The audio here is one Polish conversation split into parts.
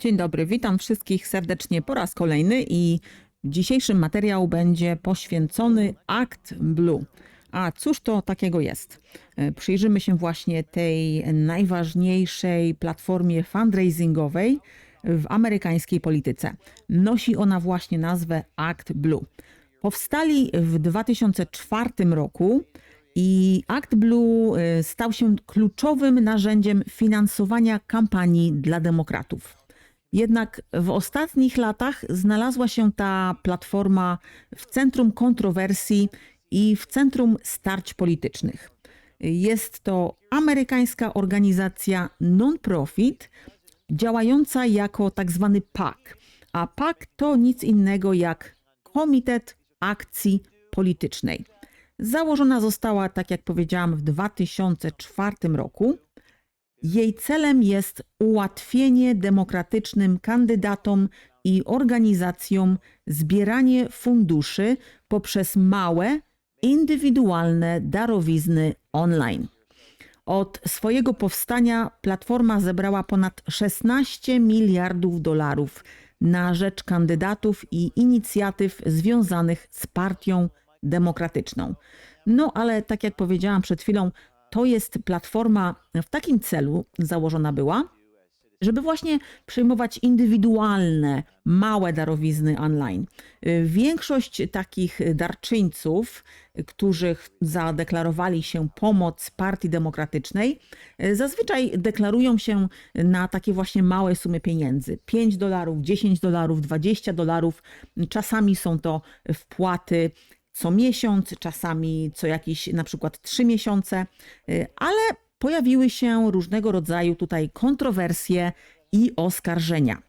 Dzień dobry, witam wszystkich serdecznie po raz kolejny i dzisiejszy materiał będzie poświęcony Act Blue. A cóż to takiego jest? E, Przyjrzymy się właśnie tej najważniejszej platformie fundraisingowej w amerykańskiej polityce. Nosi ona właśnie nazwę Act Blue. Powstali w 2004 roku i Act Blue stał się kluczowym narzędziem finansowania kampanii dla demokratów. Jednak w ostatnich latach znalazła się ta platforma w centrum kontrowersji i w centrum starć politycznych. Jest to amerykańska organizacja non-profit działająca jako tak zwany PAC, a PAC to nic innego jak Komitet Akcji Politycznej. Założona została, tak jak powiedziałam, w 2004 roku. Jej celem jest ułatwienie demokratycznym kandydatom i organizacjom zbieranie funduszy poprzez małe, indywidualne darowizny online. Od swojego powstania platforma zebrała ponad 16 miliardów dolarów na rzecz kandydatów i inicjatyw związanych z partią demokratyczną. No ale tak jak powiedziałam przed chwilą, to jest platforma w takim celu założona była, żeby właśnie przyjmować indywidualne, małe darowizny online. Y, Większość takich darczyńców, którzy zadeklarowali się pomoc Partii Demokratycznej, y, zazwyczaj deklarują się na takie właśnie małe sumy pieniędzy: 5 dolarów, 10 dolarów, 20 dolarów. Czasami są to wpłaty co miesiąc, czasami co jakieś na przykład trzy miesiące, y, ale pojawiły się różnego rodzaju tutaj kontrowersje i oskarżenia.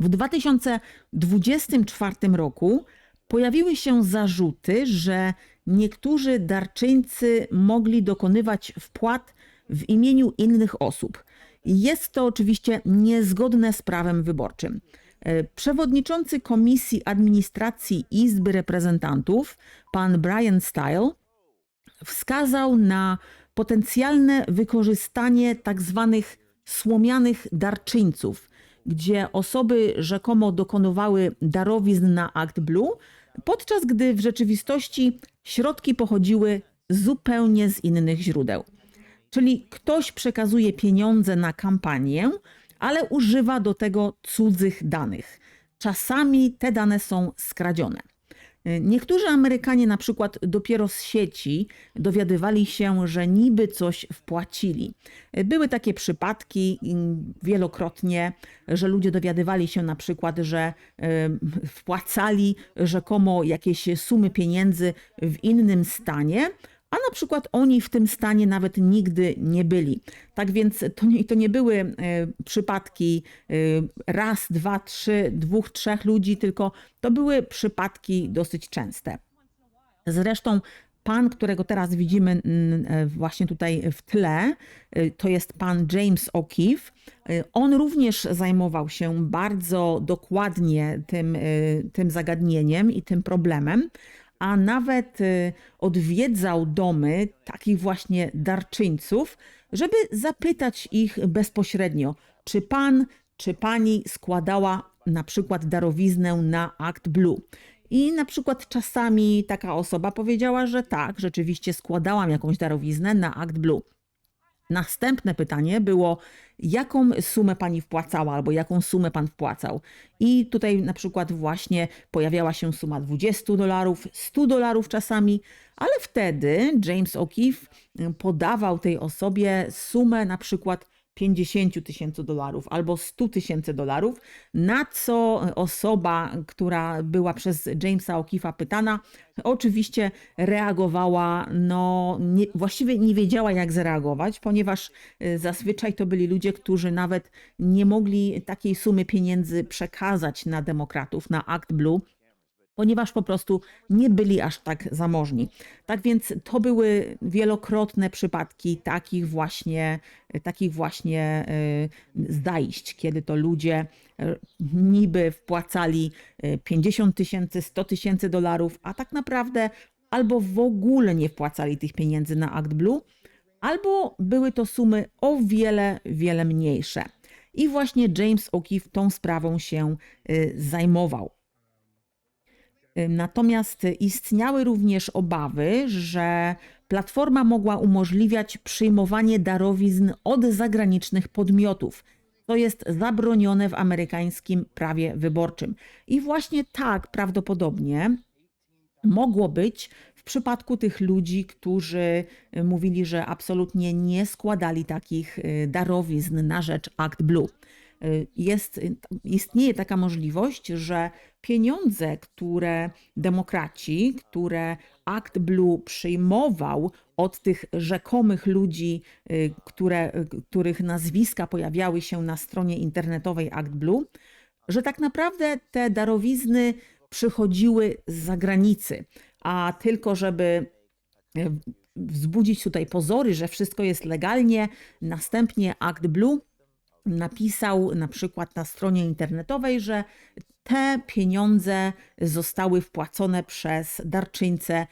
W 2024 roku pojawiły się zarzuty, że niektórzy darczyńcy mogli dokonywać wpłat w imieniu innych osób. Jest to oczywiście niezgodne z prawem wyborczym. E, Przewodniczący Komisji Administracji Izby Reprezentantów, pan Brian Style, wskazał na potencjalne wykorzystanie tak zwanych słomianych darczyńców, gdzie osoby rzekomo dokonywały darowizn na Act Blue, podczas gdy w rzeczywistości środki pochodziły zupełnie z innych źródeł. Czyli ktoś przekazuje pieniądze na kampanię, ale używa do tego cudzych danych. Czasami te dane są skradzione. Niektórzy Amerykanie na przykład dopiero z sieci dowiadywali się, że niby coś wpłacili. Były takie przypadki wielokrotnie, że ludzie dowiadywali się na przykład, że wpłacali rzekomo jakieś sumy pieniędzy w innym stanie, a na przykład oni w tym stanie nawet nigdy nie byli. Tak więc to nie, to nie były e, przypadki e, raz, dwa, trzy, dwóch, trzech ludzi, tylko to były przypadki dosyć częste. Zresztą pan, którego teraz widzimy e, właśnie tutaj w tle, to jest pan James O'Keefe. On również zajmował się bardzo dokładnie tym, tym zagadnieniem i tym problemem, a nawet e, odwiedzał domy takich właśnie darczyńców, żeby zapytać ich bezpośrednio, czy pan, czy pani składała na przykład darowiznę na Act Blue. I na przykład czasami taka osoba powiedziała, że tak, rzeczywiście składałam jakąś darowiznę na Act Blue. Następne pytanie było, jaką sumę pani wpłacała albo jaką sumę pan wpłacał. I tutaj na przykład właśnie pojawiała się suma 20 dolarów, 100 dolarów czasami, ale wtedy James O'Keefe podawał tej osobie sumę na przykład 50 tysięcy dolarów albo 100 tysięcy dolarów, na co osoba, która była przez Jamesa O'Keefe'a pytana, oczywiście reagowała, no nie, właściwie nie wiedziała jak zareagować, ponieważ y, zazwyczaj to byli ludzie, którzy nawet nie mogli takiej sumy pieniędzy przekazać na demokratów, na Act Blue, ponieważ po prostu nie byli aż tak zamożni. Tak więc to były wielokrotne przypadki takich właśnie, takich właśnie y, zdajść, kiedy to ludzie y, niby wpłacali y, 50 tysięcy, 100 tysięcy dolarów, a tak naprawdę albo w ogóle nie wpłacali tych pieniędzy na Act Blue, albo były to sumy o wiele, wiele mniejsze. i właśnie James O'Keefe tą sprawą się y, zajmował. Natomiast istniały również obawy, że platforma mogła umożliwiać przyjmowanie darowizn od zagranicznych podmiotów. To jest zabronione w amerykańskim prawie wyborczym. I właśnie tak prawdopodobnie mogło być w przypadku tych ludzi, którzy y, mówili, że absolutnie nie składali takich y, darowizn na rzecz Act Blue. Y, Jest, istnieje taka możliwość, że pieniądze, które demokraci, które Act Blue przyjmował od tych rzekomych ludzi, y, które, których nazwiska pojawiały się na stronie internetowej Act Blue, że tak naprawdę te darowizny przychodziły z zagranicy, a tylko żeby e, wzbudzić tutaj pozory, że wszystko jest legalnie, następnie Act Blue napisał na przykład na stronie internetowej, że te pieniądze zostały wpłacone przez darczyńcę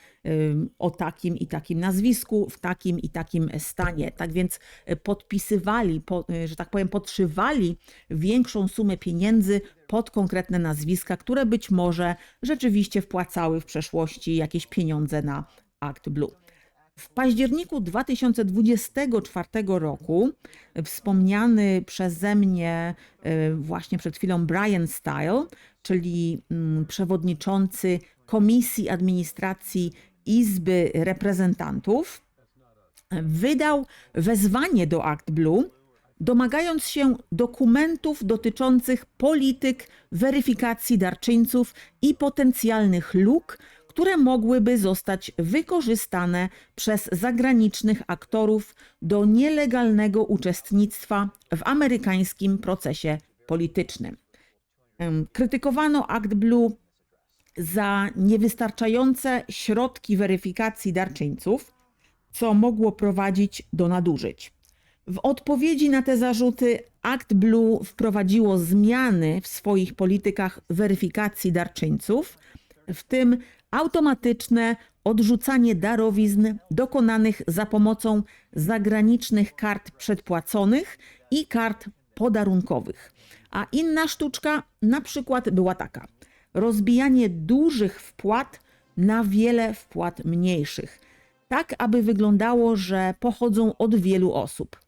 o takim i takim nazwisku, w takim i takim stanie. Tak więc podpisywali, po, y, że tak powiem, podszywali większą sumę pieniędzy pod konkretne nazwiska, które być może rzeczywiście wpłacały w przeszłości jakieś pieniądze na Act Blue. W październiku 2024 roku wspomniany przeze mnie y, właśnie przed chwilą Brian Style, czyli mm, przewodniczący Komisji Administracji Izby Reprezentantów, wydał wezwanie do Act Blue, domagając się dokumentów dotyczących polityk weryfikacji darczyńców i potencjalnych luk, które mogłyby zostać wykorzystane przez zagranicznych aktorów do nielegalnego uczestnictwa w amerykańskim procesie politycznym. Krytykowano Act Blue za niewystarczające środki weryfikacji darczyńców, co mogło prowadzić do nadużyć. W odpowiedzi na te zarzuty Act Blue wprowadziło zmiany w swoich politykach weryfikacji darczyńców, w tym automatyczne odrzucanie darowizn dokonanych za pomocą zagranicznych kart przedpłaconych i kart podarunkowych. A inna sztuczka na przykład była taka: rozbijanie dużych wpłat na wiele wpłat mniejszych, tak aby wyglądało, że pochodzą od wielu osób.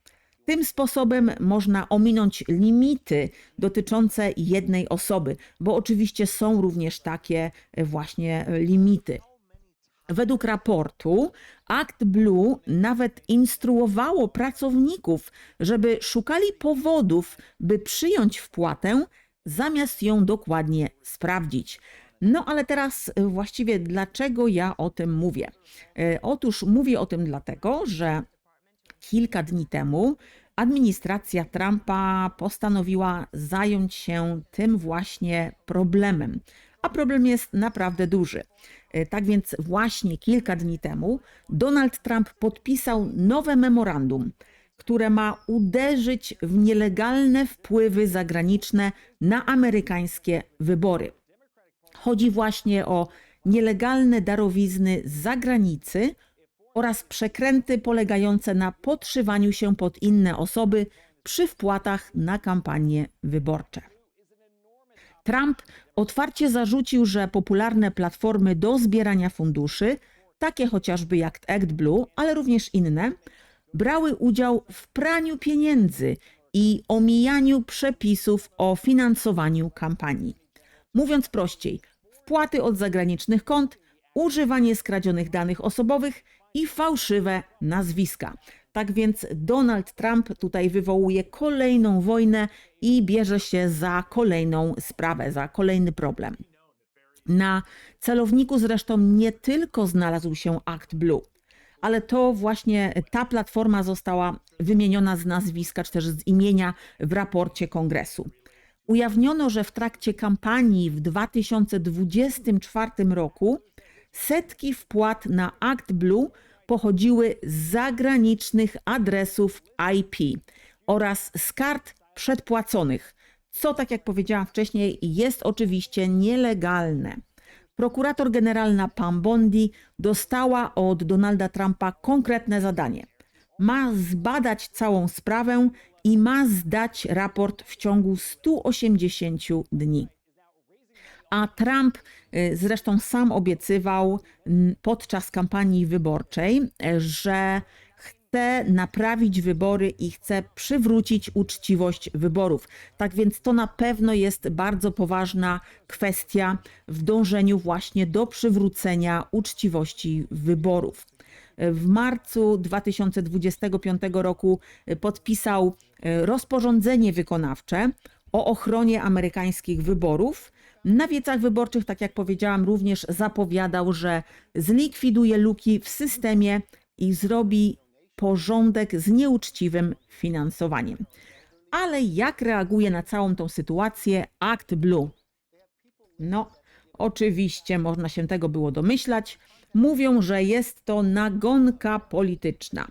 Tym sposobem można ominąć limity dotyczące jednej osoby, bo oczywiście są również takie e, właśnie e, limity. Według raportu Act Blue nawet instruowało pracowników, żeby szukali powodów, by przyjąć wpłatę, zamiast ją dokładnie sprawdzić. No ale teraz e, właściwie dlaczego ja o tym mówię? Otóż mówię o tym dlatego, że kilka dni temu administracja Trumpa postanowiła zająć się tym właśnie problemem. A problem jest naprawdę duży. E, Tak więc właśnie kilka dni temu Donald Trump podpisał nowe memorandum, które ma uderzyć w nielegalne wpływy zagraniczne na amerykańskie wybory. Chodzi właśnie o nielegalne darowizny z zagranicy oraz przekręty polegające na podszywaniu się pod inne osoby przy wpłatach na kampanie wyborcze. Trump otwarcie zarzucił, że popularne platformy do zbierania funduszy, takie chociażby jak Act Blue, ale również inne, brały udział w praniu pieniędzy i omijaniu przepisów o finansowaniu kampanii. Mówiąc prościej, wpłaty od zagranicznych kont, używanie skradzionych danych osobowych i fałszywe nazwiska. Tak więc Donald Trump tutaj wywołuje kolejną wojnę i bierze się za kolejną sprawę, za kolejny problem. Na celowniku zresztą nie tylko znalazł się Act Blue, ale to właśnie ta platforma została wymieniona z nazwiska czy też z imienia w raporcie kongresu. Ujawniono, że w trakcie kampanii w 2024 roku setki wpłat na Act Blue pochodziły z zagranicznych adresów IP oraz z kart przedpłaconych, co, tak jak powiedziałam wcześniej, jest oczywiście nielegalne. Prokurator generalna Pam Bondi dostała od Donalda Trumpa konkretne zadanie. Ma zbadać całą sprawę i ma zdać raport w ciągu 180 dni. A Trump y, zresztą sam obiecywał podczas kampanii wyborczej, y, że chce naprawić wybory i chce przywrócić uczciwość wyborów. Tak więc to na pewno jest bardzo poważna kwestia w dążeniu właśnie do przywrócenia uczciwości wyborów. W marcu 2025 roku podpisał y, rozporządzenie wykonawcze o ochronie amerykańskich wyborów. Na wiecach wyborczych, tak jak powiedziałam, również zapowiadał, że zlikwiduje luki w systemie i zrobi porządek z nieuczciwym finansowaniem. Ale jak reaguje na całą tą sytuację Act Blue? No, oczywiście można się tego było domyślać. Mówią, że jest to nagonka polityczna.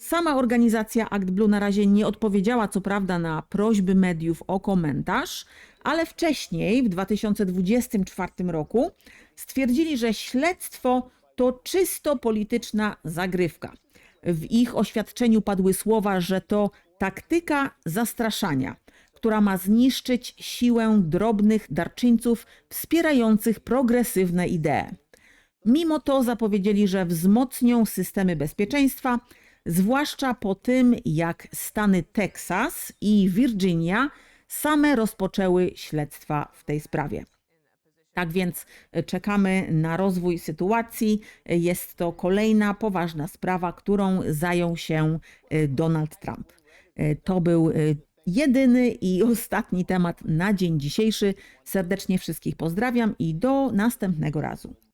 Sama organizacja Act Blue na razie nie odpowiedziała, co prawda, na prośby mediów o komentarz, ale wcześniej, w 2024 roku, stwierdzili, że śledztwo to czysto polityczna zagrywka. W ich oświadczeniu padły słowa, że to taktyka zastraszania, która ma zniszczyć siłę drobnych darczyńców wspierających progresywne idee. Mimo to zapowiedzieli, że wzmocnią systemy bezpieczeństwa, zwłaszcza po tym, jak stany Teksas i Virginia same rozpoczęły śledztwa w tej sprawie. Tak więc czekamy na rozwój sytuacji. Jest to kolejna poważna sprawa, którą zajął się y, Donald Trump. To był jedyny i ostatni temat na dzień dzisiejszy. Serdecznie wszystkich pozdrawiam i do następnego razu.